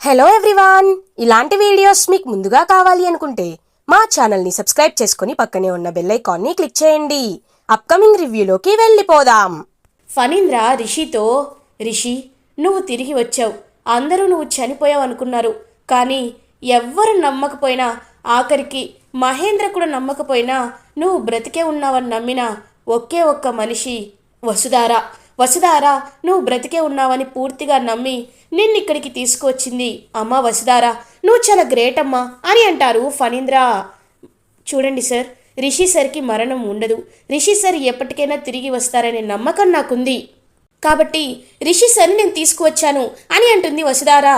Hello everyone ఇలాంటి videos మీకు ముందుగా కావాలి అనుకుంటే మా ఛానల్ని సబ్స్క్రైబ్ చేసుకుని పక్కనే ఉన్న బెల్ ఐకాన్ని క్లిక్ చేయండి. అప్కమింగ్ రివ్యూలోకి వెళ్ళిపోదాం. ఫణీంద్ర రిషితో రిషి నువ్వు తిరిగి వచ్చావు. అందరూ నువ్వు చనిపోయావు అనుకున్నారు. కానీ ఎవ్వరు నమ్మకపోయినా ఆఖరికి మహేంద్ర కూడా నమ్మకపోయినా నువ్వు బ్రతికే ఉన్నావని నమ్మిన ఒకే ఒక్క మనిషి వసుధారా. వసుధార నువ్వు బ్రతికే ఉన్నావని పూర్తిగా నమ్మి నిన్ను ఇక్కడికి తీసుకువచ్చింది. అమ్మా వసుధార నువ్వు చాలా గ్రేట్ అమ్మా అని అంటారు ఫణీంద్ర. చూడండి సార్ రిషి సార్కి మరణం ఉండదు. రిషి సార్ ఎప్పటికైనా తిరిగి వస్తారనే నమ్మకం నాకుంది. కాబట్టి రిషి సార్ని నేను తీసుకువచ్చాను అని అంటుంది వసుధారా.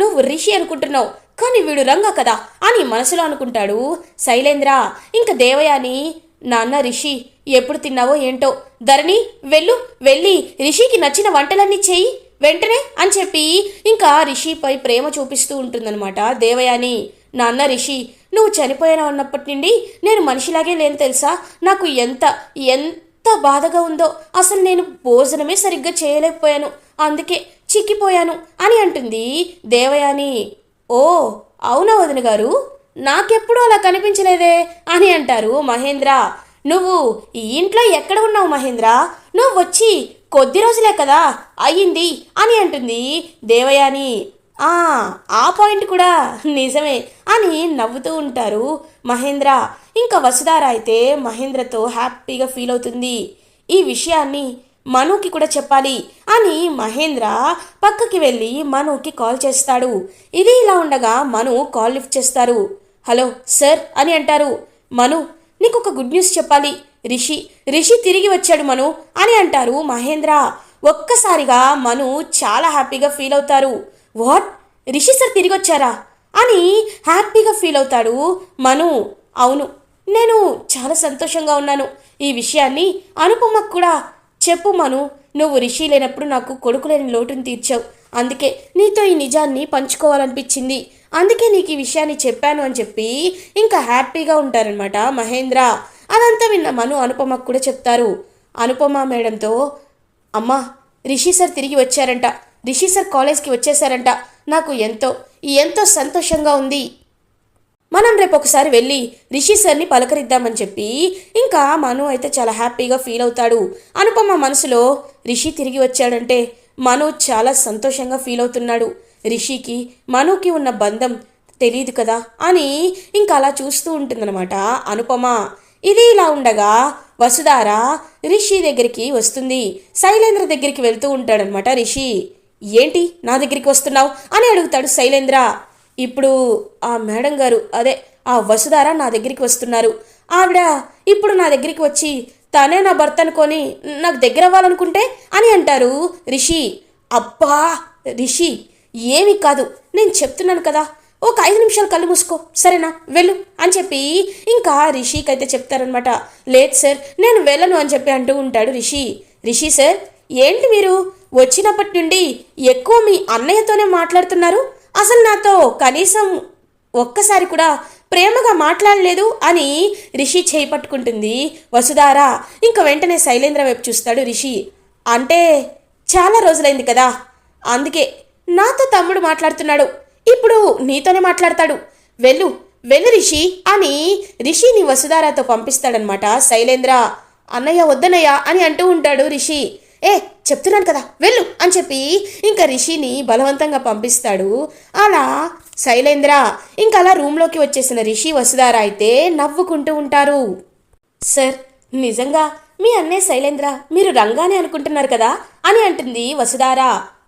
నువ్వు రిషి అనుకుంటున్నావు కానీ వీడు రంగ కదా అని మనసులో అనుకుంటాడు శైలేంద్ర. ఇంక దేవయాని నాన్న రిషి ఎప్పుడు తిన్నావో ఏంటో. ధరణి వెళ్ళు వెళ్ళి రిషికి నచ్చిన వంటలన్నీ చేయి. వెంటనే అని చెప్పి ఇంకా రిషిపై ప్రేమ చూపిస్తూ ఉంటుందన్నమాట. దేవయాని నాన్న రిషి నువ్వు చనిపోయాను ఉన్నప్పటి నుండి నేను మనిషిలాగే లేను తెలుసా? నాకు ఎంత ఎంత బాధగా ఉందో. అసలు నేను భోజనమే సరిగ్గా చేయలేకపోయాను. అందుకే చిక్కిపోయాను అని అంటుంది దేవయాని. ఓ అవునా వదిన గారు నాకెప్పుడూ అలా కనిపించలేదే అని అంటారు మహేంద్ర. నువ్వు ఈ ఇంట్లో ఎక్కడ ఉన్నావు మహేంద్ర? నువ్వు వచ్చి కొద్ది రోజులే కదా అయ్యింది అని అంటుంది దేవయాని. ఆ పాయింట్ కూడా నిజమే అని నవ్వుతూ ఉంటారు మహేంద్ర. ఇంకా వసుధార అయితే మహేంద్రతో హ్యాపీగా ఫీల్ అవుతుంది. ఈ విషయాన్ని మనుకి కూడా చెప్పాలి అని మహేంద్ర పక్కకి వెళ్ళి మనుకి కాల్ చేస్తాడు. ఇది ఇలా ఉండగా మను కాల్ లిఫ్ట్ చేస్తారు. హలో సార్ అని అంటారు. మను నీకు ఒక గుడ్ న్యూస్ చెప్పాలి. రిషి రిషి తిరిగి వచ్చాడు మను అని అంటారు మహేంద్ర. ఒక్కసారిగా మను చాలా హ్యాపీగా ఫీల్ అవుతారు. వాట్? రిషి సార్ తిరిగి వచ్చారా? అని హ్యాపీగా ఫీల్ అవుతాడు మను. అవును నేను చాలా సంతోషంగా ఉన్నాను. ఈ విషయాన్ని అనుపమకు కూడా చెప్పు మను. నువ్వు రిషి లేనప్పుడు నాకు కొడుకు లేని లోటును తీర్చావు. అందుకే నీతో ఈ నిజాన్ని పంచుకోవాలనిపించింది. అందుకే నీకు ఈ విషయాన్ని చెప్పాను అని చెప్పి ఇంకా హ్యాపీగా ఉంటారనమాట మహేంద్ర. అదంతా విన్న మను అనుపమకు కూడా చెప్తారు. అనుపమ మేడంతో అమ్మా రిషి సార్ తిరిగి వచ్చారంట. రిషి సార్ కాలేజ్కి వచ్చేసారంట. నాకు ఎంతో ఎంతో సంతోషంగా ఉంది. మనం రేపు ఒకసారి వెళ్ళి రిషి సార్ని పలకరిద్దామని చెప్పి ఇంకా మను అయితే చాలా హ్యాపీగా ఫీల్ అవుతాడు. అనుపమ మనసులో రిషి తిరిగి వచ్చాడంటే మనోజ్ చాలా సంతోషంగా ఫీల్ అవుతున్నాడు. రిషికి మనుకి ఉన్న బంధం తెలియదు కదా అని ఇంకా అలా చూస్తూ ఉంటుందన్నమాట అనుపమ. ఇది ఇలా ఉండగా వసుధార రిషి దగ్గరికి వస్తుంది. శైలేంద్ర దగ్గరికి వెళ్తూ ఉంటాడనమాట రిషి. ఏంటి నా దగ్గరికి వస్తున్నావు? అని అడుగుతాడు శైలేంద్ర. ఇప్పుడు ఆ మేడం గారు అదే ఆ వసుధార నా దగ్గరికి వస్తున్నారు. ఆవిడ ఇప్పుడు నా దగ్గరికి వచ్చి తనే నా భర్త అనుకొని నాకు దగ్గర అవ్వాలనుకుంటే అని అంటారు. రిషి అబ్బా రిషి ఏమీ కాదు నేను చెప్తున్నాను కదా ఒక ఐదు నిమిషాలు కళ్ళు మూసుకో సరేనా వెళ్ళు అని చెప్పి ఇంకా రిషికి అయితే చెప్తారనమాట లేదు సార్ నేను వెళ్ళను అని చెప్పి అంటూ ఉంటాడు రిషి. రిషి సార్ ఏంటి మీరు వచ్చినప్పటి నుండి ఎక్కువ మీ అన్నయ్యతోనే మాట్లాడుతున్నారు? అసలు నాతో కనీసం ఒక్కసారి కూడా ప్రేమగా మాట్లాడలేదు అని రిషి చేయి పట్టుకుంటుంది. వసుధార ఇంక వెంటనే శైలేంద్ర వైపు చూస్తాడు రిషి. అంటే చాలా రోజులైంది కదా. అందుకే నాతో తమ్ముడు మాట్లాడుతున్నాడు. ఇప్పుడు నీతోనే మాట్లాడతాడు. వెళ్ళు వెళ్ళు రిషి అని రిషిని వసుధారాతో పంపిస్తాడనమాట శైలేంద్ర. అన్నయ్య వద్దనయ్య అని అంటూ ఉంటాడు రిషి. ఏ చెప్తున్నాను కదా వెళ్ళు అని చెప్పి ఇంకా రిషిని బలవంతంగా పంపిస్తాడు. అలా శైలేంద్ర ఇంకలా అలా రూమ్లోకి వచ్చేసిన రిషి వసుధార అయితే నవ్వుకుంటూ ఉంటారు. సార్ నిజంగా మీ అన్నయ్య శైలేంద్ర మీరు రంగానే అనుకుంటున్నారు కదా? అని అంటుంది వసుధార.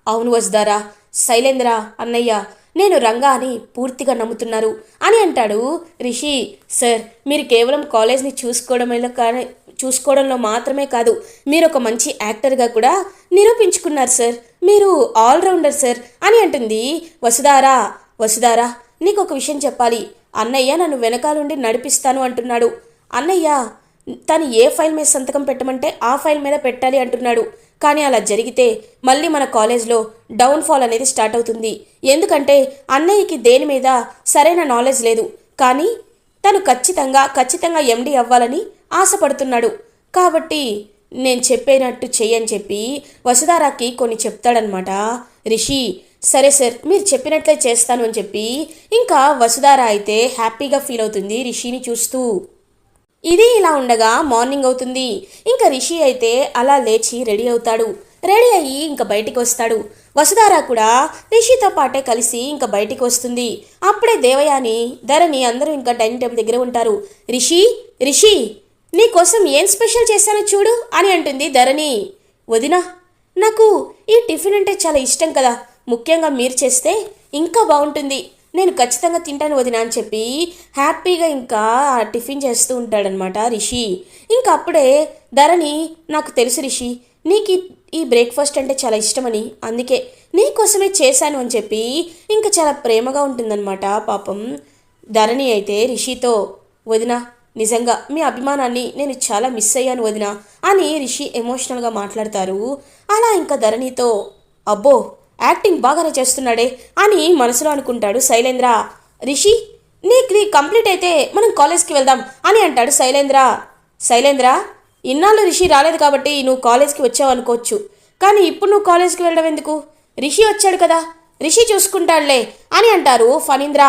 అవును వసుధార. శైలేంద్ర అన్నయ్య నేను రంగా అని పూర్తిగా నమ్ముతున్నారు అని అంటాడు రిషి. సార్ మీరు కేవలం కాలేజ్ని చూసుకోవడంలో కానీ చూసుకోవడంలో మాత్రమే కాదు మీరు ఒక మంచి యాక్టర్గా కూడా నిరూపించుకున్నారు సార్. మీరు ఆల్రౌండర్ సార్ అని అంటుంది వసుధారా. వసుధారా నీకు ఒక విషయం చెప్పాలి. అన్నయ్య నన్ను వెనకాలండి నడిపిస్తాను అంటున్నాడు. అన్నయ్య తను ఏ ఫైల్ మీద సంతకం పెట్టమంటే ఆ ఫైల్ మీద పెట్టాలి అంటున్నాడు. కానీ అలా జరిగితే మళ్ళీ మన కాలేజ్లో డౌన్ఫాల్ అనేది స్టార్ట్ అవుతుంది. ఎందుకంటే అన్నయ్యకి దేని మీద సరైన నాలెడ్జ్ లేదు. కానీ తను ఖచ్చితంగా ఖచ్చితంగా ఎండి అవ్వాలని ఆశపడుతున్నాడు. కాబట్టి నేను చెప్పేనట్టు చెయ్యని చెప్పి వసుధారాకి కొన్ని చెప్తాడనమాట రిషి సరే సార్ మీరు చెప్పినట్లే చేస్తాను అని చెప్పి ఇంకా వసుధార అయితే హ్యాపీగా ఫీల్ అవుతుంది రిషిని చూస్తూ. ఇది ఇలా ఉండగా మార్నింగ్ అవుతుంది. ఇంకా రిషి అయితే అలా లేచి రెడీ అవుతాడు. రెడీ అయ్యి ఇంకా బయటికి వస్తాడు. వసుధార కూడా రిషితో పాటే కలిసి ఇంకా బయటికి వస్తుంది. అప్పుడే దేవయాని ధరణి అందరూ ఇంకా డైనింగ్ టేబుల్ దగ్గర ఉంటారు. రిషి రిషి నీ కోసం ఏం స్పెషల్ చేశానో చూడు అని అంటుంది ధరణి. వదినా నాకు ఈ టిఫిన్ అంటే చాలా ఇష్టం కదా. ముఖ్యంగా మీరు చేస్తే ఇంకా బాగుంటుంది. నేను ఖచ్చితంగా తింటాను వదిన అని చెప్పి హ్యాపీగా ఇంకా ఆ టిఫిన్ చేస్తూ ఉంటాడనమాట రిషి. ఇంకా అప్పుడే ధరణి నాకు తెలుసు రిషి నీకు ఈ- ఈ బ్రేక్ఫాస్ట్ అంటే చాలా ఇష్టమని. అందుకే నీకోసమే చేశాను అని చెప్పి ఇంకా చాలా ప్రేమగా ఉంటుందన్నమాట పాపం ధరణి అయితే రిషితో వదిన నిజంగా మీ అభిమానాన్ని నేను చాలా మిస్ అయ్యాను వదిన అని రిషి ఎమోషనల్గా మాట్లాడతారు. అలా ఇంకా ధరణితో అబ్బో! యాక్టింగ్ బాగానే చేస్తున్నాడే అని మనసులో అనుకుంటాడు శైలేంద్ర. రిషి నీకు ఇది కంప్లీట్ అయితే మనం కాలేజ్కి వెళ్దాం అని అంటాడు శైలేంద్ర. శైలేంద్ర ఇన్నాళ్ళు రిషి రాలేదు కాబట్టి నువ్వు కాలేజ్కి వచ్చావు అనుకోవచ్చు. కానీ ఇప్పుడు నువ్వు కాలేజ్కి వెళ్ళడం ఎందుకు? రిషి వచ్చాడు కదా రిషి చూసుకుంటాడులే అని అంటారు ఫణీంద్ర.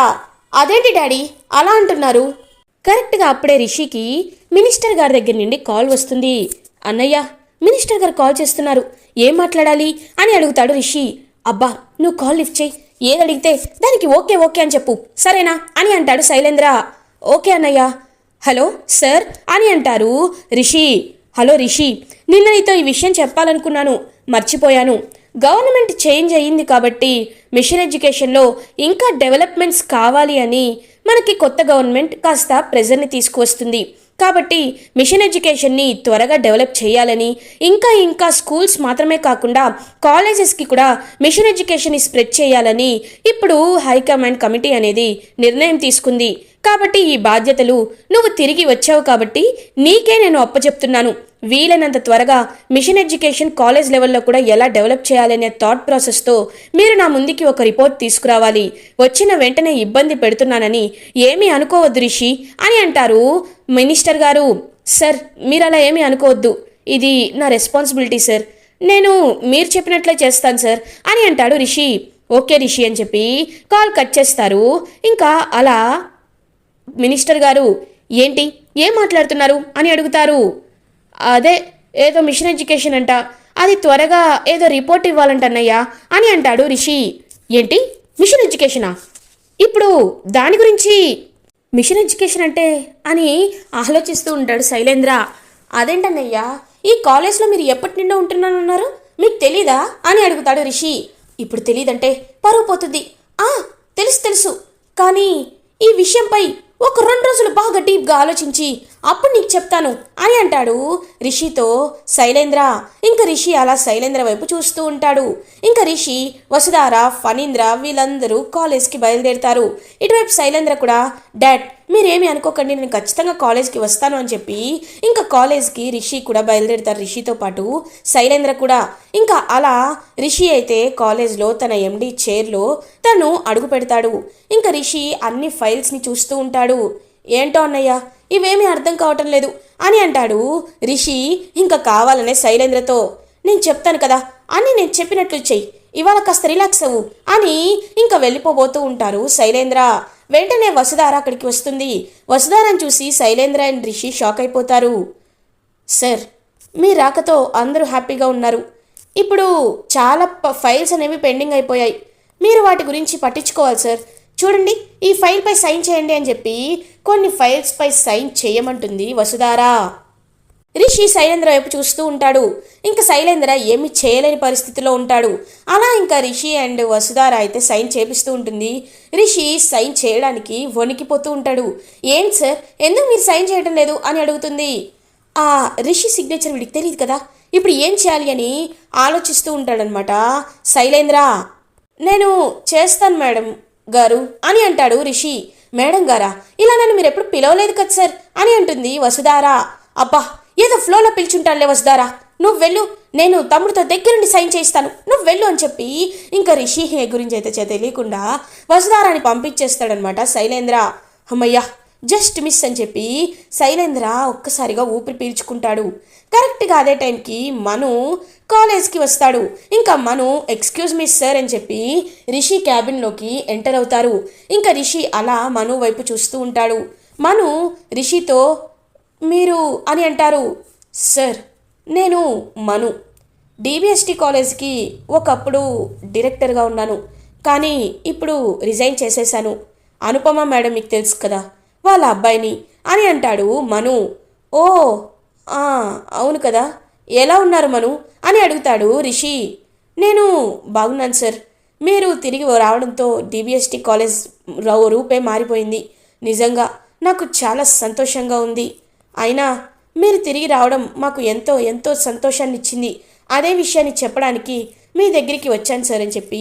అదేంటి డాడీ అలా అంటున్నారు? కరెక్ట్గా అప్పుడే రిషికి మినిస్టర్ గారి దగ్గర నుండి కాల్ వస్తుంది. అన్నయ్య మినిస్టర్ గారు కాల్ చేస్తున్నారు. ఏం మాట్లాడాలి అని అడుగుతాడు రిషి. అబ్బా నువ్వు కాల్ లిఫ్ట్ చేయి. ఏది అడిగితే దానికి ఓకే ఓకే అని చెప్పు. సరేనా? అని అంటాడు శైలేంద్ర. ఓకే అన్నయ్య. Hello sir? అని అంటారు రిషి. హలో రిషి నిన్న నీతో ఈ విషయం చెప్పాలనుకున్నాను మర్చిపోయాను. గవర్నమెంట్ చేంజ్ అయ్యింది కాబట్టి మిషన్ ఎడ్యుకేషన్లో ఇంకా డెవలప్మెంట్స్ కావాలి అని మనకి కొత్త గవర్నమెంట్ కాస్త ప్రెజర్ని తీసుకువస్తుంది. కాబట్టి మిషన్ ఎడ్యుకేషన్ని త్వరగా డెవలప్ చేయాలని ఇంకా ఇంకా స్కూల్స్ మాత్రమే కాకుండా కాలేజెస్కి కూడా మిషన్ ఎడ్యుకేషన్ని స్ప్రెడ్ చేయాలని ఇప్పుడు హైకమాండ్ కమిటీ అనేది నిర్ణయం తీసుకుంది. కాబట్టి ఈ బాధ్యతలు నువ్వు తిరిగి వచ్చావు కాబట్టి నీకే నేను అప్పచెప్తున్నాను. వీలైనంత త్వరగా మిషన్ ఎడ్యుకేషన్ కాలేజ్ లెవెల్లో కూడా ఎలా డెవలప్ చేయాలనే థాట్ ప్రాసెస్తో మీరు నా ముందుకి ఒక రిపోర్ట్ తీసుకురావాలి. వచ్చిన వెంటనే ఇబ్బంది పెడుతున్నానని ఏమీ అనుకోవద్దు రిషి అని అంటారు మినిస్టర్ గారు. సార్ మీరు అలా ఏమీ అనుకోవద్దు. ఇది నా రెస్పాన్సిబిలిటీ సార్. నేను మీరు చెప్పినట్లే చేస్తాను సార్ అని అంటాడు రిషి. ఓకే రిషి అని చెప్పి కాల్ కట్ చేస్తారు. ఇంకా అలా మినిస్టర్ గారు ఏంటి? ఏం మాట్లాడుతున్నారు? అని అడుగుతారు. అదే ఏదో మిషన్ ఎడ్యుకేషన్ అంట. అది త్వరగా ఏదో రిపోర్ట్ ఇవ్వాలంటన్నయ్యా అని అంటాడు రిషి. ఏంటి? మిషన్ ఎడ్యుకేషనా? ఇప్పుడు దాని గురించి మిషన్ ఎడ్యుకేషన్ అంటే అని ఆలోచిస్తూ ఉంటాడు శైలేంద్ర. అదేంటన్నయ్యా? ఈ కాలేజ్లో మీరు ఎప్పటి నిండా ఉంటున్నానన్నారు? మీకు తెలీదా? అని అడుగుతాడు రిషి. ఇప్పుడు తెలీదంటే పరువు పోతుంది. ఆ తెలుసు తెలుసు. కానీ ఈ విషయంపై ఒక రెండు రోజులు బాగా డీప్గా ఆలోచించి అప్పుడు నీకు చెప్తాను అని అంటాడు. రిషితో శైలేంద్ర ఇంకా రిషి అలా శైలేంద్ర వైపు చూస్తూ ఉంటాడు. ఇంకా రిషి వసుధార ఫణీంద్ర వీళ్ళందరూ కాలేజ్కి బయలుదేరుతారు. ఇటువైపు శైలేంద్ర కూడా డాడ్ మీరేమీ అనుకోకండి నేను ఖచ్చితంగా కాలేజ్కి వస్తాను అని చెప్పి ఇంకా కాలేజ్కి రిషి కూడా బయలుదేరుతారు. రిషితో పాటు శైలేంద్ర కూడా. ఇంకా అలా రిషి అయితే కాలేజ్లో తన ఎండి చైర్లో తను అడుగు పెడతాడు. ఇంకా రిషి అన్ని ఫైల్స్ని చూస్తూ ఉంటాడు. ఏంటో అన్నయ్య ఇవేమీ అర్థం కావటం లేదు అని అంటాడు రిషి ఇంకా కావాలనే శైలేంద్రతో. నేను చెప్తాను కదా అని నేను చెప్పినట్లు చెయ్యి. ఇవాళ కాస్త రిలాక్స్ అవ్వు అని ఇంకా వెళ్ళిపోబోతూ ఉంటారు శైలేంద్ర. వెంటనే వసుధార అక్కడికి వస్తుంది. వసుధారని చూసి శైలేంద్ర అండ్ రిషి షాక్ అయిపోతారు. సార్ మీ రాకతో అందరూ హ్యాపీగా ఉన్నారు. ఇప్పుడు చాలా ప- ఫైల్స్ అనేవి పెండింగ్ అయిపోయాయి. మీరు వాటి గురించి పట్టించుకోవాలి సార్. చూడండి ఈ ఫైల్పై సైన్ చేయండి అని చెప్పి కొన్ని ఫైల్స్పై సైన్ చేయమంటుంది వసుధారా. రిషి శైలేంద్ర వైపు చూస్తూ ఉంటాడు. ఇంకా శైలేంద్ర ఏమి చేయలేని పరిస్థితిలో ఉంటాడు. అలా ఇంకా రిషి అండ్ వసుధార అయితే సైన్ చేపిస్తూ ఉంటుంది. రిషి సైన్ చేయడానికి వణికిపోతూ ఉంటాడు. ఏం సార్? ఎందుకు మీరు సైన్ చేయడం లేదు? అని అడుగుతుంది. ఆ రిషి సిగ్నేచర్ వీడికి తెలియదు కదా. ఇప్పుడు ఏం చేయాలి? అని ఆలోచిస్తూ ఉంటాడనమాట శైలేంద్ర. నేను చేస్తాను మేడం గారు అని అంటాడు రిషి. మేడం గారా ఇలా నన్ను మీరు ఎప్పుడు పిలవలేదు కదా సార్ అని అంటుంది వసుధారా అబ్బా ఏదో ఫ్లోలో పిలుచుంటానులే వస్తారా నువ్వు వెళ్ళు. నేను తమ్ముడితో దగ్గరుండి సైన్ చేయిస్తాను. నువ్వు వెళ్ళు అని చెప్పి ఇంకా రిషి హే గురించి అయితే తెలియకుండా వసుధారాని పంపించేస్తాడనమాట శైలేంద్ర. అమ్మయ్యా జస్ట్ మిస్ అని చెప్పి శైలేంద్ర ఒక్కసారిగా ఊపిరి పీల్చుకుంటాడు. కరెక్ట్గా అదే టైంకి మను కాలేజ్కి వస్తాడు. ఇంకా మను ఎక్స్క్యూజ్ మీ సార్ అని చెప్పి రిషి క్యాబిన్లోకి ఎంటర్ అవుతారు. ఇంకా రిషి అలా మను వైపు చూస్తూ ఉంటాడు. మను రిషితో మీరు అని అంటారు. సార్ నేను మను. డిబిఎస్టీ కాలేజ్కి ఒకప్పుడు డైరెక్టర్గా ఉన్నాను. కానీ ఇప్పుడు రిజైన్ చేసేశాను. అనుపమ మేడం మీకు తెలుసు కదా వాళ్ళ అబ్బాయిని అని అంటాడు మను. ఓ అవును కదా ఎలా ఉన్నారు మను? అని అడుగుతాడు రిషి. నేను బాగున్నాను సార్. మీరు తిరిగి రావడంతో డిబిఎస్టీ కాలేజ్ రూపే మారిపోయింది. నిజంగా నాకు చాలా సంతోషంగా ఉంది. అయినా మీరు తిరిగి రావడం మాకు ఎంతో ఎంతో సంతోషాన్ని ఇచ్చింది అదే విషయాన్ని చెప్పడానికి మీ దగ్గరికి వచ్చాను సార్ అని చెప్పి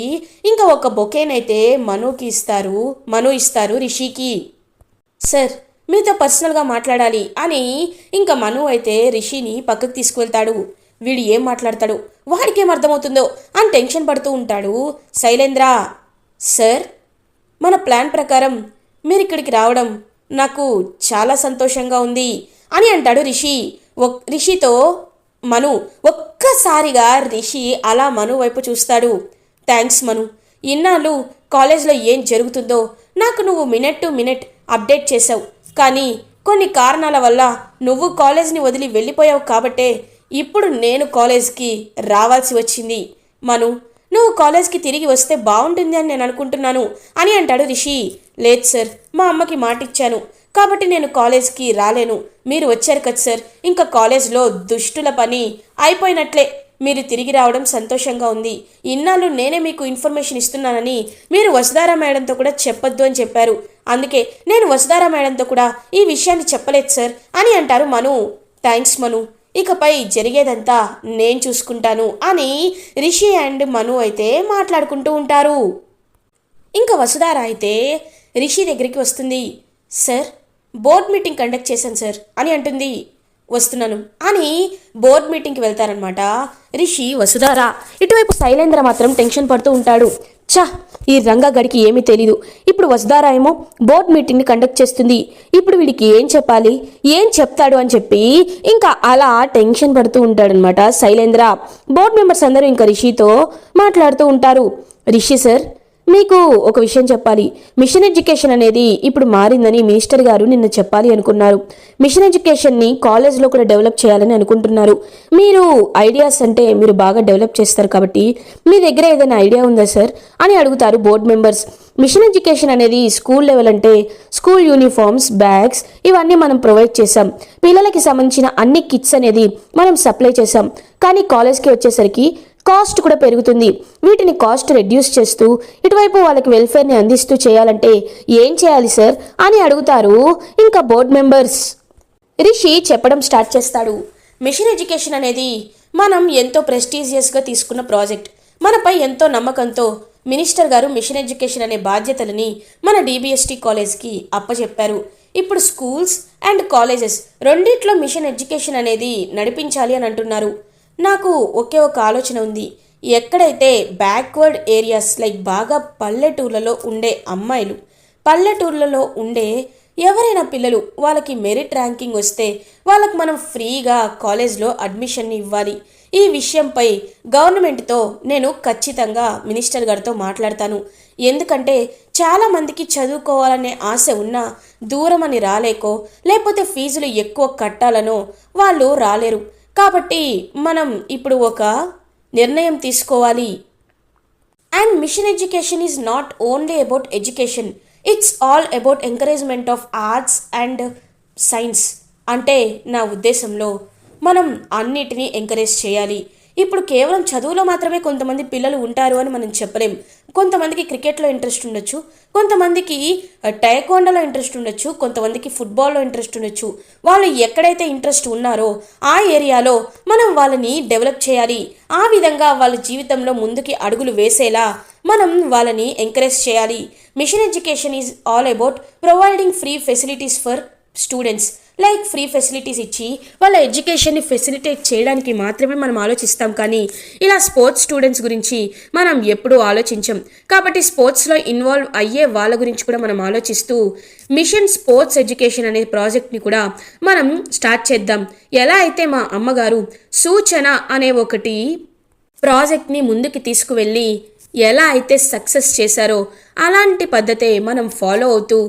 ఇంకా ఒక బొకేనైతే మనుకి ఇస్తారు మను ఇస్తారు రిషికి. సార్ మీతో పర్సనల్గా మాట్లాడాలి అని ఇంకా మను అయితే రిషిని పక్కకు తీసుకువెళ్తాడు. వీడు ఏం మాట్లాడతాడు? వాడికి ఏం అర్థమవుతుందో అని టెన్షన్ పడుతూ ఉంటాడు శైలేంద్ర. సార్ మన ప్లాన్ ప్రకారం మీరు ఇక్కడికి రావడం నాకు చాలా సంతోషంగా ఉంది. అని అంటాడు రిషి. ఒక్ రిషితో మను ఒక్కసారిగా రిషి అలా మను వైపు చూస్తాడు. థ్యాంక్స్ మను. ఇన్నాళ్ళు కాలేజ్లో ఏం జరుగుతుందో నాకు నువ్వు మినిట్ టు మినిట్ అప్డేట్ చేసావు కానీ కొన్ని కారణాల వల్ల నువ్వు కాలేజ్ని వదిలి వెళ్ళిపోయావు కాబట్టే ఇప్పుడు నేను కాలేజ్కి రావాల్సి వచ్చింది. మను నువ్వు కాలేజ్కి తిరిగి వస్తే బాగుంటుంది అని నేను అనుకుంటున్నాను అని అంటాడు రిషి. లేదు సార్ మా అమ్మకి మాటిచ్చాను. కాబట్టి నేను కాలేజ్కి రాలేను. మీరు వచ్చారు కదా సార్. ఇంకా కాలేజ్లో దుష్టుల పని అయిపోయినట్లే. మీరు తిరిగి రావడం సంతోషంగా ఉంది. ఇన్నాళ్ళు నేనే మీకు ఇన్ఫర్మేషన్ ఇస్తున్నానని మీరు వసుధారా మేడంతో కూడా చెప్పొద్దు అని చెప్పారు. అందుకే నేను వసుధారా మేడంతో కూడా ఈ విషయాన్ని చెప్పలేదు సార్ అని అంటారు మను. థ్యాంక్స్ మను. ఇకపై జరిగేదంతా నేను చూసుకుంటాను అని రిషి అండ్ మను అయితే మాట్లాడుకుంటూ ఉంటారు. ఇంకా వసుధార అయితే రిషి దగ్గరికి వస్తుంది. సార్ బోర్డ్ మీటింగ్ కండక్ట్ చేశాను సార్ అని అంటుంది. వస్తున్నాను. అని బోర్డ్ మీటింగ్కి వెళ్తారనమాట రిషి వసుధారా. ఇటువైపు శైలేంద్ర మాత్రం టెన్షన్ పడుతూ ఉంటాడు. చా ఈ రంగా గడికి ఏమీ తెలీదు. ఇప్పుడు వసుధారా ఏమో బోర్డ్ మీటింగ్ని కండక్ట్ చేస్తుంది. ఇప్పుడు వీడికి ఏం చెప్పాలి? ఏం చెప్తాడు అని చెప్పి ఇంకా అలా టెన్షన్ పడుతూ ఉంటాడనమాట శైలేంద్ర. బోర్డ్ మెంబర్స్ అందరూ ఇంకా రిషితో మాట్లాడుతూ ఉంటారు. రిషి సార్ మీకు ఒక విషయం చెప్పాలి. మిషన్ ఎడ్యుకేషన్ అనేది ఇప్పుడు మారిందని మినిస్టర్ గారు నిన్న చెప్పాలి అనుకున్నారు. మిషన్ ఎడ్యుకేషన్ని కాలేజ్లో కూడా డెవలప్ చేయాలని అనుకుంటున్నారు. మీరు ఐడియాస్ అంటే మీరు బాగా డెవలప్ చేస్తారు కాబట్టి మీ దగ్గర ఏదైనా ఐడియా ఉందా సార్? అని అడుగుతారు బోర్డు మెంబర్స్. మిషన్ ఎడ్యుకేషన్ అనేది స్కూల్ లెవెల్ అంటే స్కూల్ యూనిఫామ్స్ బ్యాగ్స్ ఇవన్నీ మనం ప్రొవైడ్ చేసాం పిల్లలకి సంబంధించిన అన్ని కిట్స్ అనేది మనం సప్లై చేసాం కానీ కాలేజ్కి వచ్చేసరికి కాస్ట్ కూడా పెరుగుతుంది. వీటిని కాస్ట్ రెడ్యూస్ చేస్తూ ఇటువైపు వాళ్ళకి వెల్ఫేర్ని అందిస్తూ చేయాలంటే ఏం చేయాలి సార్ అని అడుగుతారు ఇంకా బోర్డ్ మెంబర్స్ రిషి చెప్పడం స్టార్ట్ చేస్తాడు. మిషన్ ఎడ్యుకేషన్ అనేది మనం ఎంతో ప్రెస్టీజియస్గా తీసుకున్న ప్రాజెక్ట్ మనపై ఎంతో నమ్మకంతో మినిస్టర్ గారు మిషన్ ఎడ్యుకేషన్ అనే బాధ్యతలని మన డిబిఎస్టీ కాలేజ్కి అప్పచెప్పారు. ఇప్పుడు స్కూల్స్ అండ్ కాలేజెస్ రెండిట్లో మిషన్ ఎడ్యుకేషన్ అనేది నడిపించాలి అని అంటున్నారు. నాకు ఒకే ఒక ఆలోచన ఉంది. ఎక్కడైతే బ్యాక్వర్డ్ ఏరియాస్ లైక్ బాగా పల్లెటూర్లలో ఉండే అమ్మాయిలు పల్లెటూర్లలో ఉండే ఎవరైనా పిల్లలు వాళ్ళకి మెరిట్ ర్యాంకింగ్ వస్తే వాళ్ళకి మనం ఫ్రీగా కాలేజ్లో అడ్మిషన్ ఇవ్వాలి. ఈ విషయంపై గవర్నమెంట్తో నేను ఖచ్చితంగా మినిస్టర్ గారితో మాట్లాడతాను. ఎందుకంటే చాలామందికి చదువుకోవాలనే ఆశ ఉన్నా దూరం అని రాలేకో లేకపోతే ఫీజులు ఎక్కువ కట్టాలనో వాళ్ళు రాలేరు. కాబట్టి మనం ఇప్పుడు ఒక నిర్ణయం తీసుకోవాలి. And mission education is not only about education it's all about encouragement of arts and science అంటే నా ఉద్దేశంలో మనం అన్నిటినీ ఎంకరేజ్ చేయాలి. ఇప్పుడు కేవలం చదువులో మాత్రమే కొంతమంది పిల్లలు ఉంటారు అని మనం చెప్పలేం. కొంతమందికి క్రికెట్లో ఇంట్రెస్ట్ ఉండొచ్చు. కొంతమందికి టైకోండలో ఇంట్రెస్ట్ ఉండొచ్చు. కొంతమందికి ఫుట్బాల్లో ఇంట్రెస్ట్ ఉండొచ్చు. వాళ్ళు ఎక్కడైతే ఇంట్రెస్ట్ ఉన్నారో ఆ ఏరియాలో మనం వాళ్ళని డెవలప్ చేయాలి. ఆ విధంగా వాళ్ళ జీవితంలో ముందుకి అడుగులు వేసేలా మనం వాళ్ళని ఎంకరేజ్ చేయాలి. Mission education is all about providing free facilities for students. Like free facilities ఇచ్చి వాళ్ళ ఎడ్యుకేషన్ని ఫెసిలిటేట్ చేయడానికి మాత్రమే మనం ఆలోచిస్తాం కానీ ఇలా స్పోర్ట్స్ స్టూడెంట్స్ గురించి మనం ఎప్పుడూ ఆలోచించం. కాబట్టి స్పోర్ట్స్లో ఇన్వాల్వ్ అయ్యే వాళ్ళ గురించి కూడా మనం ఆలోచిస్తూ మిషన్ స్పోర్ట్స్ ఎడ్యుకేషన్ అనే ప్రాజెక్ట్ని కూడా మనం స్టార్ట్ చేద్దాం. ఎలా అయితే మా అమ్మగారు సూచన అనే ఒకటి ప్రాజెక్ట్ని ముందుకు తీసుకువెళ్ళి ఎలా అయితే సక్సెస్ చేశారో అలాంటి పద్ధతే మనం ఫాలో అవుతూ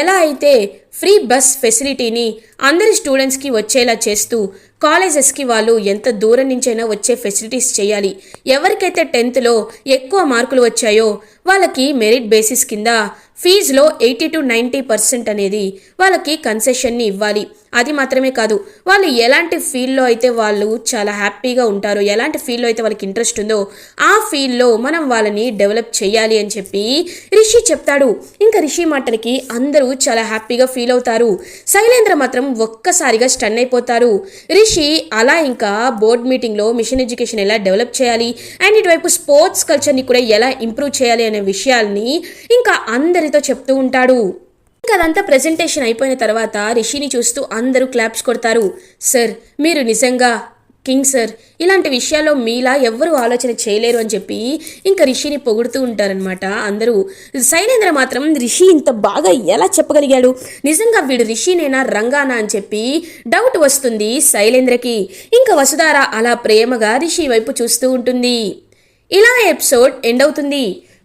ఎలా అయితే ఫ్రీ బస్ ఫెసిలిటీని అందరి స్టూడెంట్స్కి వచ్చేలా చేస్తూ కాలేజెస్కి వాళ్ళు ఎంత దూరం నుంచైనా వచ్చే ఫెసిలిటీస్ చేయాలి. ఎవరికైతే టెన్త్లో ఎక్కువ మార్కులు వచ్చాయో వాళ్ళకి మెరిట్ బేసిస్ కింద ఫీజులో ఎయిటీ టు నైంటీ పర్సెంట్ అనేది వాళ్ళకి కన్సెషన్ని ఇవ్వాలి. అది మాత్రమే కాదు వాళ్ళు ఎలాంటి ఫీల్డ్లో అయితే వాళ్ళు చాలా హ్యాపీగా ఉంటారో ఎలాంటి ఫీల్డ్లో అయితే వాళ్ళకి ఇంట్రెస్ట్ ఉందో ఆ ఫీల్డ్లో మనం వాళ్ళని డెవలప్ చేయాలి అని చెప్పి రిషి చెప్తాడు. ఇంకా రిషి మాటలకి అందరూ చాలా హ్యాపీగా ఫీల్ అవుతారు. శైలేంద్ర మాత్రం ఒక్కసారిగా స్టన్ అయిపోతారు. రిషి అలా ఇంకా బోర్డ్ మీటింగ్లో మిషన్ ఎడ్యుకేషన్ ఎలా డెవలప్ చేయాలి అండ్ ఇటువైపు స్పోర్ట్స్ కల్చర్ని కూడా ఎలా ఇంప్రూవ్ చేయాలి అనే విషయాల్ని ఇంకా అందరితో చెప్తూ ఉంటాడు. ఇంకా అదంతా ప్రజెంటేషన్ అయిపోయిన తర్వాత రిషిని చూస్తూ అందరూ క్లాప్స్ కొడతారు. సార్ మీరు నిజంగా కింగ్ సార్ ఇలాంటి విషయాల్లో మీలా ఎవ్వరూ ఆలోచన చేయలేరు అని చెప్పి ఇంకా రిషిని పొగుడుతూ ఉంటారనమాట అందరూ శైలేంద్ర మాత్రం రిషి ఇంత బాగా ఎలా చెప్పగలిగాడు? నిజంగా వీడు రిషినేనా రంగానా? అని చెప్పి డౌట్ వస్తుంది శైలేంద్రకి ఇంకా వసుధార అలా ప్రేమగా రిషి వైపు చూస్తూ ఉంటుంది. ఇలా ఎపిసోడ్ ఎండ్ అవుతుంది.